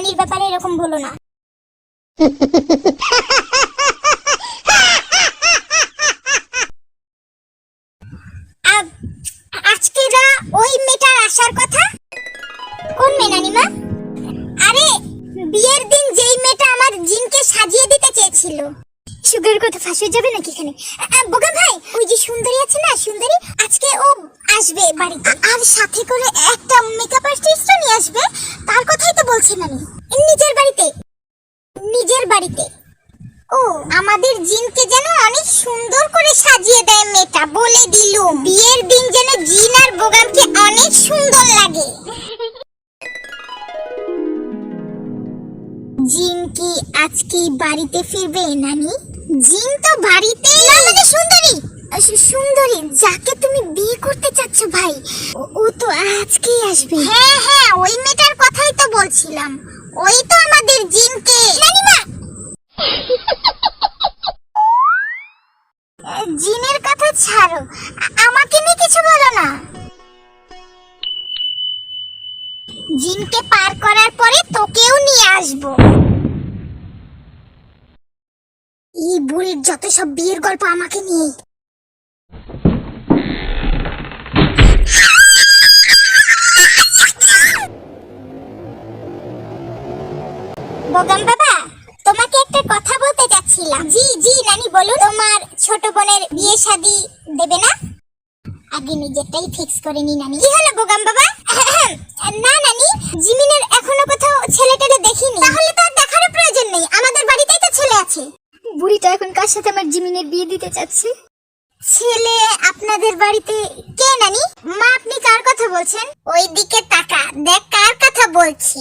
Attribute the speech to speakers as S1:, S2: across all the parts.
S1: নিজের নানির ব্যাপারে এরকম বলো না। আজকে যা ওই মেটার আসার কথা? কোন মেনানিমা নানিমা? আরে, বিয়ের দিন যেই মেয়েটা আমার জিনকে সাজিয়ে দিতে চেয়েছিল। সুগার কথা ফাঁস হয়ে যাবে নাকি এখানে? বোকা ভাই, ওই যে সুন্দরী আছে না, সুন্দরী? আজকে ও আসবে বাড়িতে। আর সাথে করে একটা মেকআপ আর্টিস্টও নিয়ে আসবে? তার কথাই তো বলছেন আমি। নিজের বাড়িতে। নিজের বাড়িতে। ও, আমাদের জিনকে যেন অনেক সুন্দর করে সাজিয়ে দেয় মেয়েটা, বলে দিলুম। বিয়ের দিন যেন জিন আর বোগামকে অনেক সুন্দর লাগে। জিন কি আজকে বাড়িতে ফিরবে, নানি? জিন তো বাড়িতে আমাদের সুন্দরী। সুন্দরী যাকে তুমি বিয়ে করতে চাচ্ছ ভাই ও- ও তো আজকেই আসবে। হ্যাঁ হ্যাঁ ওই মেয়েটার কথাই তো বলছিলাম। ওই তো আমাদের জিনকে। নানিমা! জিনের কথা ছাড়ো আমাকে নিয়ে কিছু বলো না। জিনকে পার করার পরে তোকেও নিয়ে আসব এই বুড়ির যত সব বিয়ের গল্প আমাকে নিয়ে। বগাম বাবা তোমাকে একটা কথা বলতে যাচ্ছিলাম। জি জি নানি বলুন। তোমার ছোট বোনের বিয়ে শাদি দেবে না? আগে নিজেরটাই ফিক্স করে নি নানি। কি হলো বোগাম বাবা? না নানি জিমিনের এখনও কোথাও ছেলেটাকে দেখিনি। তাহলে তো আর দেখারও প্রয়োজন নেই। আমাদের বাড়িতেই তো ছেলে আছে।
S2: বুড়িটা এখন কার সাথে আমার জিমিনের বিয়ে দিতে চাচ্ছে?
S1: ছেলে আপনাদের বাড়িতে কে নানি? মা আপনি কার কথা বলছেন? ওই দিকে তাকা, দেখ কার কথা বলছি।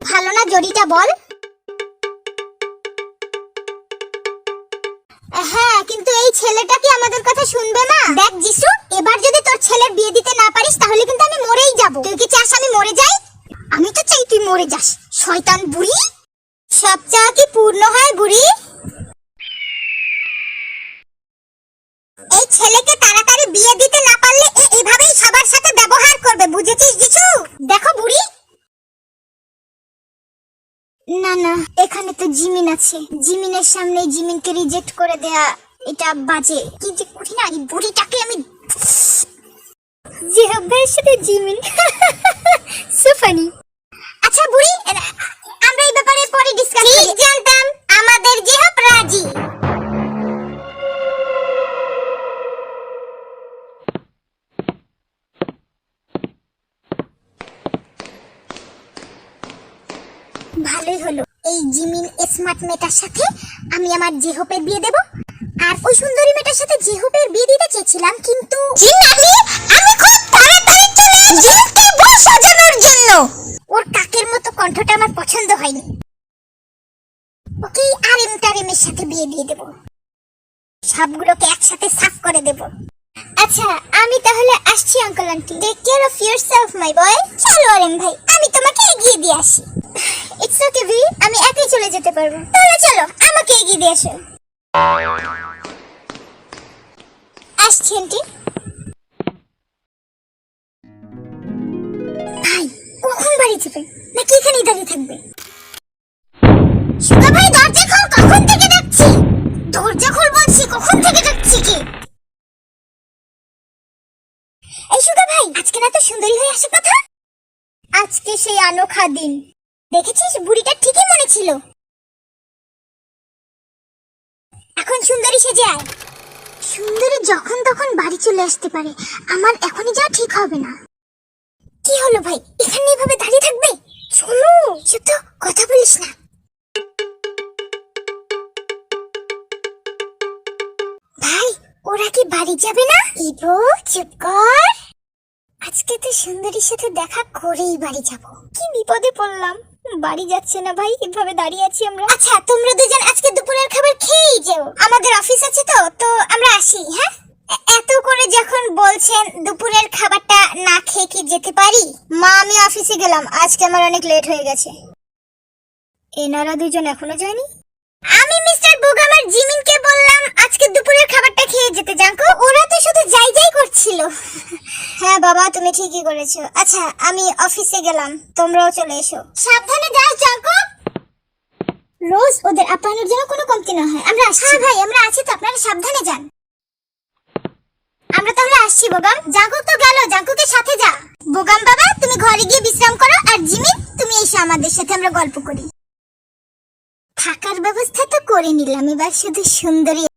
S1: ভালো না জড়িটা বল। হ্যাঁ কিন্তু এই ছেলেটা কি আমাদের কথা শুনবে না? দেখ যিশু এবার যদি তোর ছেলের বিয়ে দিতে না পারিস, তাহলে কিন্তু আমি মরেই যাব। তুই কি চাস আমি মরে যাই? আমি তো চাই তুই মরে যাস। শয়তান বুড়ি? সব চাওয়া কি পূর্ণ হয় বুড়ি? এই ছেলেকে তাড়াতাড়ি বিয়ে দিতে না পারলে এভাবেই সবার সাথে ব্যবহার করবে, বুঝেছিস কিছু দেখো বুড়ি না না এখানে তো জিমিন আছে। জিমিনের সামনে জিমিনকে রিজেক্ট করে দেয়া এটা বাজে। কি যে করি না এই বুড়িটাকে আমি
S2: জিহাব ভাইয়ের সাথে জিমিন। সো ফানি
S1: আচ্ছা বুড়ি আমরা এই ব্যাপারে পরে ডিসকাস করি। জানতাম। আমাদের জিহাব রাজি। ভালোই হলো। এই জিমিন স্মার্ট মেয়েটার সাথে আমি আমার জেহপের বিয়ে দেব। আর ওই সুন্দরী মেয়েটার সাথে জেহপের বিয়ে দিতে চেয়েছিলাম কিন্তু জিনানি আমি খুব তাড়াতাড়ি চলে জিনকে বউ সাজানোর জন্য। ওর কাকের মতো কণ্ঠটা আমার পছন্দ হয়নি। ওকে আরেম টারেমের সাথে বিয়ে দিয়ে দেব। সবগুলোকে একসাথে সাফ করে দেব। আচ্ছা আমি তাহলে আসছি uncle aunty take care of yourself my boy চলো আরেম ভাই। এগিয়ে দিয়ে আসি। ইটস ওকে ভি আমি একাই চলে যেতে পারব। তাহলে চলো, আমাকে এগিয়ে দিয়ে আসো। আসছি আন্টি ভাই, কখন বাড়ি যাবে? নাকি এখানেই দাঁড়িয়ে থাকবে? সুধা ভাই, দরজা খাও কখন থেকে দেখছি দরজা খোল বলছি, কখন থেকে দেখছি কি? এই সুগা ভাই, আজকে না তো সুন্দরী হয়ে আসার কথা? আজকে সেই আনোখা দিন। দেখেছিস? বুড়িটা ঠিকই মনে ছিল। এখন সুন্দরী সেজে আয়। সুন্দরী যখন তখন বাড়ি চলে আসতে পারে। আমার এখনই যাওয়া ঠিক হবে না। কি হলো ভাই? এখানে এভাবে দাঁড়িয়ে থাকবে? চলো তো কথা বলিস না। ভাই ওরা কি বাড়ি যাবে না? ইবো চুপ কর। আজকে তো সুন্দরীর সাথে দেখা করেই বাড়ি যাব। কি বিপদে পড়লাম। বাড়ি যাচ্ছে না ভাই, এভাবে দাঁড়িয়ে আছি আমরা। আচ্ছা তোমরা দুজন আজকে দুপুরের খাবার খেয়েই যেও। আমাদের অফিস আছে তো তো আমরা আসি হ্যাঁ? এত করে যখন বলছেন দুপুরের খাবারটা না খেয়ে কি যেতে পারি? মা, আমি অফিসে গেলাম, আজকে আমার অনেক লেট হয়ে গেছে। এনারা দুজন এখনও যায়নি? আমি মিস্টার বুগামার জিমিনকে বললাম আজকে দুপুরের খাবারটা খেয়ে যেতে জাঙ্কো। ওরা তো শুধু যাই যাই করছিল। হ্যাঁ বাবা তুমি ঠিকই করেছ। আচ্ছা আমি অফিসে গেলাম। তোমরাও চলে এসো। সাবধানে যাস জাঙ্কো। রোজ ওদের আপ্যায়নের জন্য কোনো কমতি না হয়। আমরা আসছি। হ্যাঁ ভাই আমরা আছি তো। আপনারা সাবধানে যান। আমরা তাহলে আসছি বোগাম। জাঙ্কুক তো গেল। জাঙ্কুকে সাথে যা। বোগাম বাবা তুমি ঘরে গিয়ে বিশ্রাম করো। আর জিমিন তুমি এসো আমাদের সাথে। আমরা গল্প করি। থাকার ব্যবস্থা তো করে নিলাম এবার শুধু সুন্দরী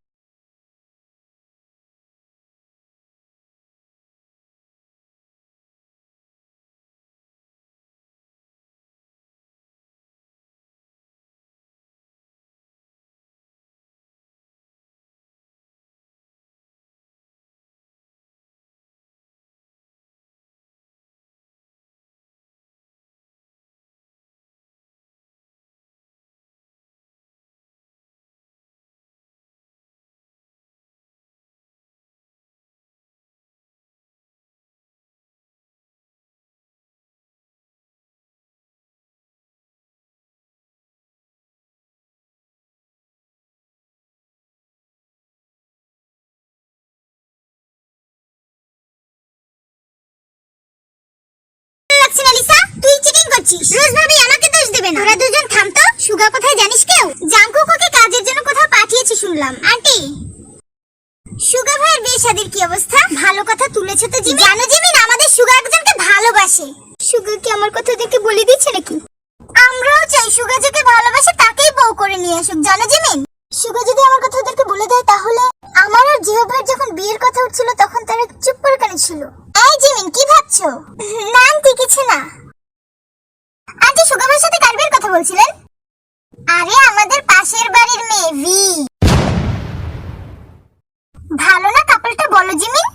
S1: করছিস রোজ আমাকে দোষ দেবে না। তোরা দুজন থাম তো, সুগা কোথায় জানিস কেউ? জাঙ্কুক ওকে কাজের জন্য কোথাও পাঠিয়েছে শুনলাম। আন্টি! সুগা ভাইয়ের বিয়ে শাদির কি অবস্থা? ভালো কথা তুলেছো তো জিমি। জানো জিমিন আমাদের সুগা একজনকে ভালোবাসে। সুগা কি আমার কথা ওদেরকে বলে দিচ্ছে নাকি? আমরাও চাই সুগা যাকে ভালোবাসে তাকেই বউ করে নিয়ে আসুক। জানো জিমিন সুগা যদি আমার কথা ওদেরকে বলে দেয় তাহলে আমার আর ভাইয়ের যখন বিয়ের কথা উঠছিল তখন তারা চুপ করে কেন ছিল? এই জিমিন কি ভাবছ? না, আন্টি না। আন্টি সুগা ভাইয়ের সাথে কার বিয়ের কথা বলছিলেন? আরে, আমাদের পাশের বাড়ির মেয়ে, ভি। ভালো না কাপড়টা বলো জিমিন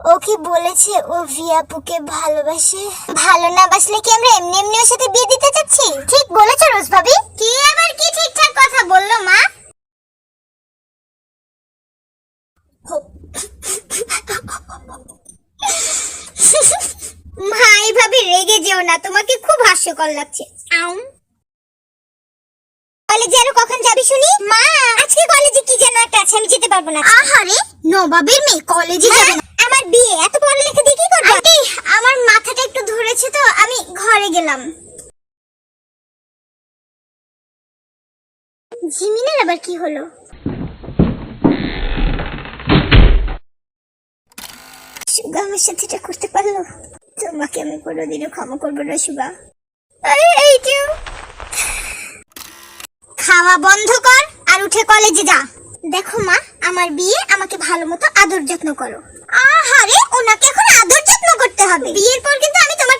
S1: ও কি বলেছে, ও ভিয়াপুকে ভালোবাসে? ভালো না বাসলে কি আমরা এমনি এমনি ওর সাথে বিয়ে দিতে চাচ্ছি? ঠিক বলেছ, রোজ ভাবি। কি আবার কি ঠিকঠাক কথা বলল, মা? মা এইভাবে রেগে যেও না তোমাকে খুব হাস্যকর লাগছে। আউ। কলেজে আরও কখন যাবি শুনি? মা! আজকে কলেজে কি যেন একটা আছে আমি যেতে পারব না আহারে নবাবের মেয়ে কলেজে যাবে না। আমার বিয়ে এত পড়ালেখা দিয়ে কি করবে? আমার মাথাটা একটু ধরেছে তো আমি ঘরে গেলাম। জিমিনের আবার কি হলো? সুগা আমার সাথে এটা করতে পারল? তোমাকে আমি কোনোদিনও ক্ষমা করব না যে। খাওয়া বন্ধ কর আর উঠে কলেজে যা। দেখো মা, আমার বিয়ে আমাকে ভালো মতো আদর যত্ন করো। আহারে, ওনাকে এখন আদর যত্ন করতে হবে। বিয়ের পর কিন্তু আমি তোমার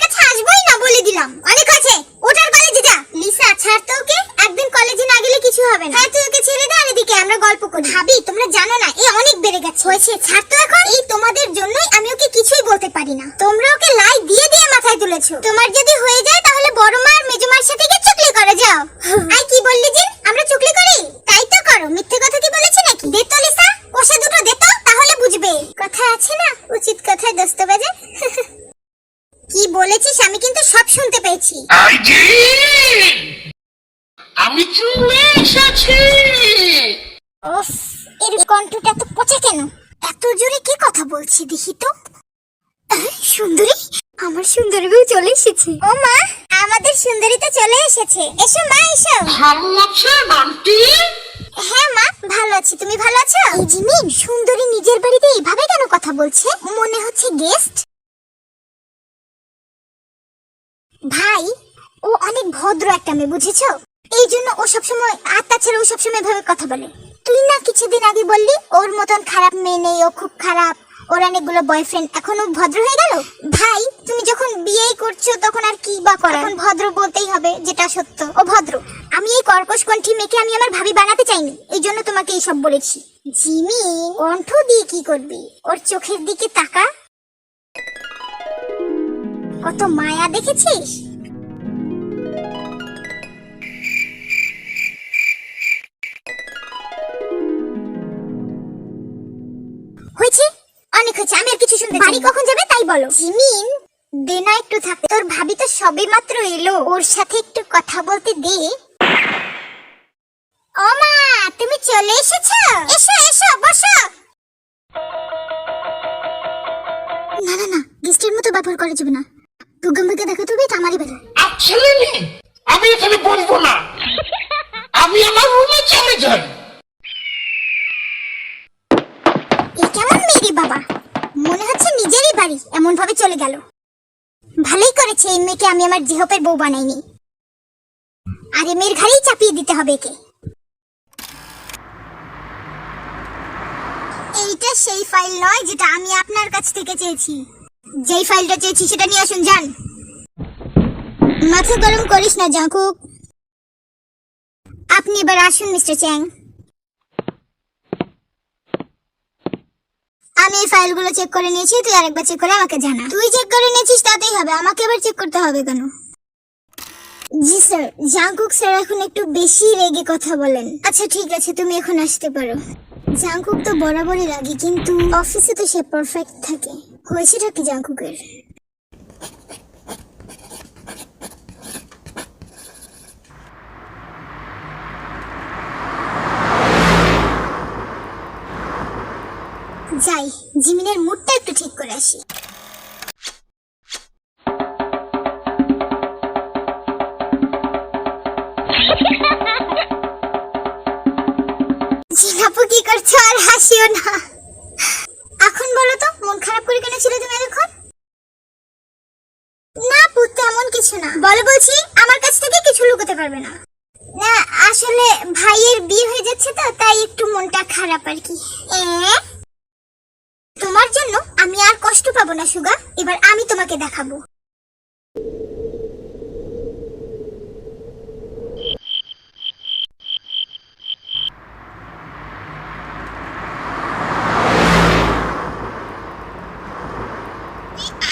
S1: বলে দিলাম। অনেক আছে। ওঠার কলেজে যা লিসা, ছাড় তো ওকে। একদিন কলেজে না গেলে কিছু হবে না। হ্যাঁ তুই ওকে ছেড়ে দে আর এদিকে আমরা গল্প করি। ভাবি, তোমরা জানো না, এ অনেক বেড়ে গেছে। হয়েছে, ছাড় তো এখন। এই তোমাদের জন্যই আমি ওকে কিছুই বলতে পারি না। তোমরা ওকে লাই দিয়ে দিয়ে মাথায় তুলেছো। তোমার যদি হয়ে যায়, তাহলে বড় মা আর মেজো মার সাথে গিয়ে চুকলি করে যাও। আই কি বললি জিন? আমরা চুকলি করি? তাই তো করো। মিথ্যে কথা কি বলেছি নাকি? দে তো, লিসা। কষে দুটো দে তো, তাহলে বুঝবে। কথা আছে না? উচিত কথায় দোস্ত বাজে। বলেছিস আমি কিন্তু সব শুনতে পেয়েছি।
S3: আমি চলে এসেছি!
S1: ওফ এর কণ্ঠটা এত পচা কেন? এত জোরে কি কথা বলছি দেখি তো।
S2: সুন্দরী আমার সুন্দরী বউ চলে এসেছে।
S1: ও মা আমাদের সুন্দরী তো চলে এসেছে। এসো মা এসো।
S3: ভালো আছেন আন্টি?
S1: হ্যাঁ মা ভালো আছি। তুমি ভালো আছো? এই জিমিন সুন্দরী নিজের বাড়িতে এইভাবে কেন কথা বলছে? মনে হচ্ছে গেস্ট ভাই, ও অনেক ভদ্র একটা মেয়ে, বুঝেছ? এই জন্য ও সবসময়, আর তাছাড়া ও সবসময় এভাবে কথা বলে। তুই না কিছুদিন আগে বললি, ওর মতন খারাপ মেয়ে নেই, ও খুব খারাপ, ওর অনেকগুলো বয়ফ্রেন্ড এখন ভদ্র হয়ে গেল? ভাই, তুমি যখন বিয়েই করছ, তখন আর কি বা করা? এখন ভদ্র বলতেই হবে যেটা সত্য, ও ভদ্র। আমি এই কর্কশ কণ্ঠী মেয়েকে আমি আমার ভাবি বানাতে চাইনি, এই জন্য তোমাকে এইসব বলেছি। জিমি, কণ্ঠ দিয়ে কি করবি? ওর চোখের দিকে তাকা। কত মায়া দেখেছিস? হয়েছে? অনেক হয়েছে আমি আর কিছু শুনতে বাড়ি কখন যাবে তাই বলো। জিমিন দে না একটু থাকতে তোর ভাবি তো সবে মাত্র এলো। ওর সাথে একটু কথা বলতে দে। ও মা তুমি চলে এসেছ? এসো এসো বসো। না না না গেস্টের মতো ব্যবহার করা যাবে না। দুর্গম্বকে হবে এটা আমারই বাড়ি
S4: absolutely! আমি এখানে বলব না। আমি আমার রুমে চলে যাই।
S1: এ কেমন মেয়ে বাবা? মনে হচ্ছে নিজেরই বাড়ি এমন ভাবে চলে গেল। ভালোই করেছে এই মেয়েকে আমি আমার জিহপের বউ বানাইনি। আর এ মেয়ের ঘাড়েই চাপিয়ে দিতে হবে একে। এইটা সেই ফাইল নয় যেটা আমি আপনার কাছ থেকে চেয়েছি। যেই ফাইলটা চেয়েছি সেটা নিয়ে আসুন, যান। মাথা গরম করিস না, জাঙ্কুক। আপনি এবার আসুন, মিস্টার চ্যাং। আমি এই ফাইলগুলো চেক করে নিয়েছি, তুই আরেকবার চেক করে আমাকে জানা। তুই চেক করে নিয়েছিস, তাতেই হবে। আমাকে এবার চেক করতে হবে কেন? জি স্যার জাংকুক স্যার এখন একটু বেশি রেগে কথা বলেন। আচ্ছা ঠিক আছে, তুমি এখন আসতে পারো। জাংকুক তো বরাবরই রাগি, কিন্তু অফিসে তো সে পারফেক্ট থাকে। হয়েছেটা কি জাঙ্কুকের যাই জিমিনের মুডটা একটু ঠিক করে আসি। কিছু না। বলো বলছি, আমার কাছ থেকে কিছু লুকোতে পারবে না। না, আসলে ভাইয়ের বিয়ে হয়ে যাচ্ছে তো, তাই একটু মনটা খারাপ আর কি। তোমার জন্য আমি আর কষ্ট পাবো না, সুগা। এবার আমি তোমাকে দেখাবো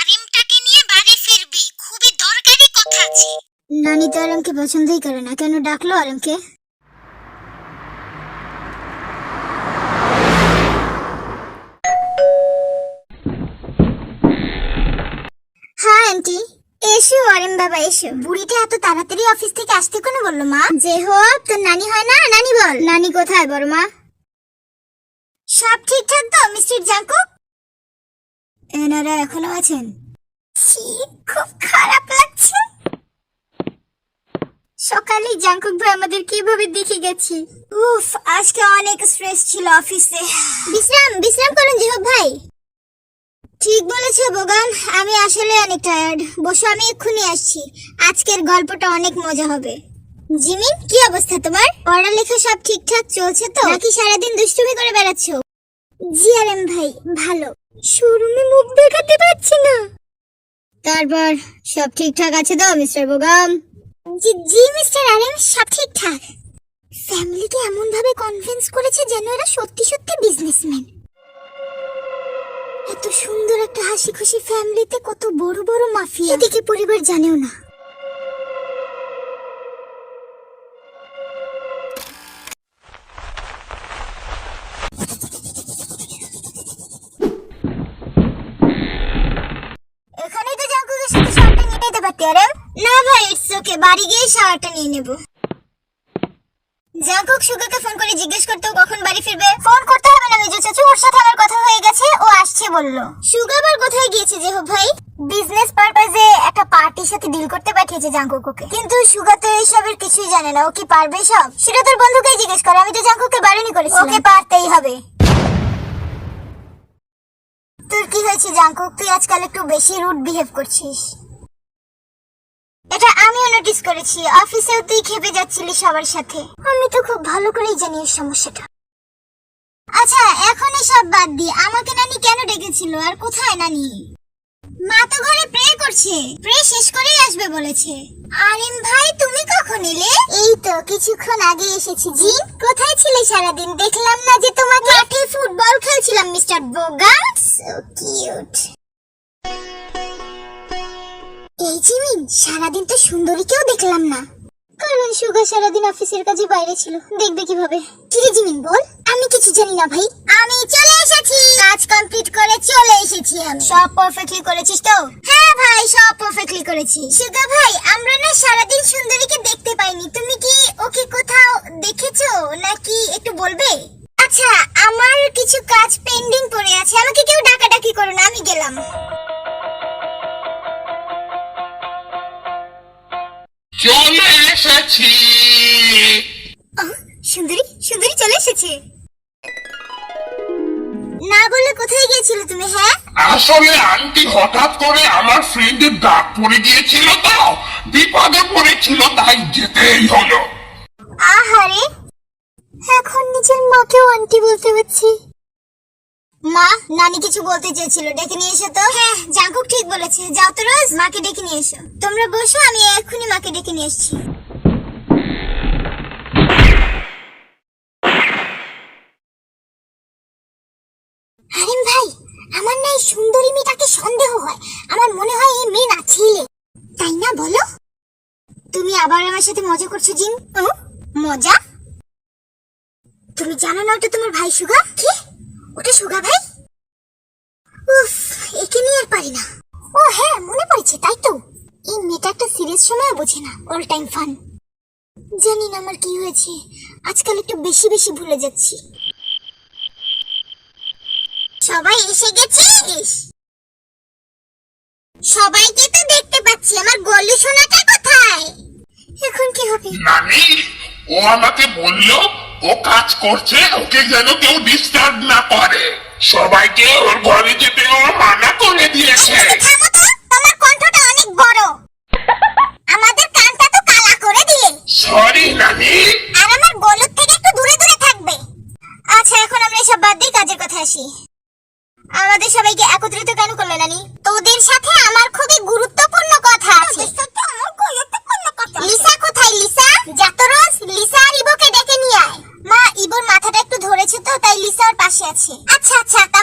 S1: আরিমটাকে নিয়ে বাড়ি ফিরবি খুবই দরকারি কথা আছে নানি তো আরামকে পছন্দই করে না। কেন ডাকলো আরামকে হ্যাঁ আন্টি। এসো আরেম বাবা এসো। বুড়িটা এত তাড়াতাড়ি অফিস থেকে আসতে কোনো বলল মা? যে হোক তোর নানি হয় না? নানি বল। নানি কোথায় বড় মা? সব ঠিকঠাক তো মিস্টার জাঙ্কুক এনারা এখনও আছেন। খুব খারাপ লাগছে। সকালে জাঙ্কুক ভাই আমাদের কীভাবে দেখে গেছি? উফ আজকে অনেক স্ট্রেস ছিল অফিসে বিশ্রাম বিশ্রাম করুন জিহব ভাই। ঠিক বলেছ বোগান। আমি আসলে অনেক টায়ার্ড বসো আমি এক্ষুনি আসছি। আজকের গল্পটা অনেক মজা হবে। জিমিন কি অবস্থা তোমার? পড়ালেখা সব ঠিকঠাক চলছে তো? নাকি সারাদিন দুষ্টুমি করে বেড়াচ্ছ? জি আর এম ভাই ভালো। শোরুমে মুখ দেখাতে পারছি না। তারপর সব ঠিকঠাক আছে তো মিস্টার বোগাম জি জি, মিস্টার আরেম সব ঠিকঠাক। ফ্যামিলিকে এমন ভাবে কনভিন্স করেছে যেন এরা সত্যি সত্যি বিজনেসম্যান এত সুন্দর একটা হাসি খুশি ফ্যামিলিতে কত বড় বড় মাফিয়া এদিকে পরিবার জানেও না। বাড়ি গিয়ে শাওয়ারটা নিয়ে নেব। জাঙ্কুক সুগাকে ফোন করে জিজ্ঞেস করতে কখন বাড়ি ফিরবে। ফোন করতে হবে না মেজো চাচু, ওর সাথে আমার কথা হয়ে গেছে, ও আসছে বলল। সুগা আবার কোথায় গিয়েছে যে ভাই? বিজনেস পারপাজে একটা পার্টির সাথে ডিল করতে পাঠিয়েছে জাঙ্কুকুকে। কিন্তু সুগা তো এইসবের কিছুই জানে না, ও কি পারবে সব? সেটা তোর বন্ধুকে জিজ্ঞেস করে, আমি তো জাঙ্কুকে বারণই করেছি ওকে পারতেই হবে। তোর কি হয়েছে জাঙ্কুক? তুই আজকাল একটু বেশি রুড বিহেভ করছিস। আমিও নোটিস করেছি অফিসেও তুই খেপে যাচ্ছিলি সবার সাথে। আমি তো খুব ভালো করেই জানি এই সমস্যাটা। আচ্ছা এখন সব বাদ দি, আমাকে নানি কেন ডেকেছিল আর কোথায় নানি? মা তো ঘরে প্রে করছে প্রে শেষ করেই আসবে বলেছে। আরিম ভাই, তুমি কখন এলে? এই তো, কিছুক্ষণ আগে এসেছি। জি কোথায় ছিলে সারাদিন? দেখলাম না যে তোমাকে মাঠে ফুটবল খেলছিলাম মিস্টার বোগাম সো কিউট এই জিমিন সারাদিন তো সুন্দরীকেও দেখলাম না। কারণ সুগা সারাদিন অফিসের কাজে বাইরে ছিল। দেখবে কীভাবে? কিরে জিমিন বল। আমি কিছু জানি না ভাই। আমি চলে এসেছি। কাজ কমপ্লিট করে চলে এসেছি আমি। সব পারফেক্টলি করেছিস তো? হ্যাঁ ভাই, সব পারফেক্টলি করেছি। সুগা ভাই, আমরা না সারাদিন সুন্দরীকে দেখতে পাইনি। তুমি কি ওকে কোথাও দেখেছ? নাকি একটু বলবে? আচ্ছা আমার কিছু কাজ পেন্ডিং পড়ে আছে। আমাকে কেউ ডাকাডাকি করো না, আমি গেলাম।
S4: চলে এসেছি।
S1: সুন্দরী সুন্দরী চলে এসেছে। না বলে কোথায় গিয়েছিলে তুমি হ্যাঁ?
S4: আসলে আন্টি হঠাৎ করে আমার ফ্রেন্ডের ডাক পড়ে গিয়েছিল তো বিপদে পড়েছিল তাই যেতেই হলো।
S1: আহারে এখন নিজের মাকেও আন্টি বলতে হচ্ছে। মা নানি কিছু বলতে চেয়েছিল ডেকে নিয়ে এসো তো। হ্যাঁ জাঙ্কুক ঠিক বলেছে। যাও তো রোজ। মাকে ডেকে নিয়ে এসো। তোমরা বসো আমি এক্ষুনি মাকে ডেকে নিয়ে এসেছি হারিম ভাই আমার না এই সুন্দরী মেয়েটাকে সন্দেহ হয়। আমার মনে হয় এই মেয়ে না ছেলে। তাই না বলো? তুমি আবার আমার সাথে মজা করছ জিন? হুম? মজা? তুমি জানো না ওটা তোমার ভাই সুগা? কি? ওটা সুগা ভাই? উফ, একে নিয়ে আর পারি না। ও হ্যাঁ মনে পড়েছে, তাই তো। এই মেয়েটা একটা সিরিয়াস সময় বোঝে না, অল টাইম ফান। জানি না আমার কি হয়েছে, আজকাল একটু বেশি বেশি ভুলে যাচ্ছি। সবাই এসে গেছিস সবাইকে তো দেখতে পাচ্ছি, আমার গল্লু সোনাটা কোথায়? এখন কি হবে?
S4: নানি ও আমাকে বলল, ও কাজ করছে, ওকে যেন কেউ ডিস্টার্ব না করে। সবাইকে ওর ঘরে যেতে ও মানা করে দিয়েছে।
S1: তোমার কণ্ঠটা অনেক বড়। আমাদের কানটা তো কালা করে দিলে।
S4: সরি নানি।
S1: আর আমার গলুর থেকে একটু দূরে দূরে থাকবে। আচ্ছা এখন আমরা এসব বাদ দিয়ে কাজের কথা আসি। আমাদের সবাইকে একত্রিত লিসা আছে আচ্ছা আচ্ছা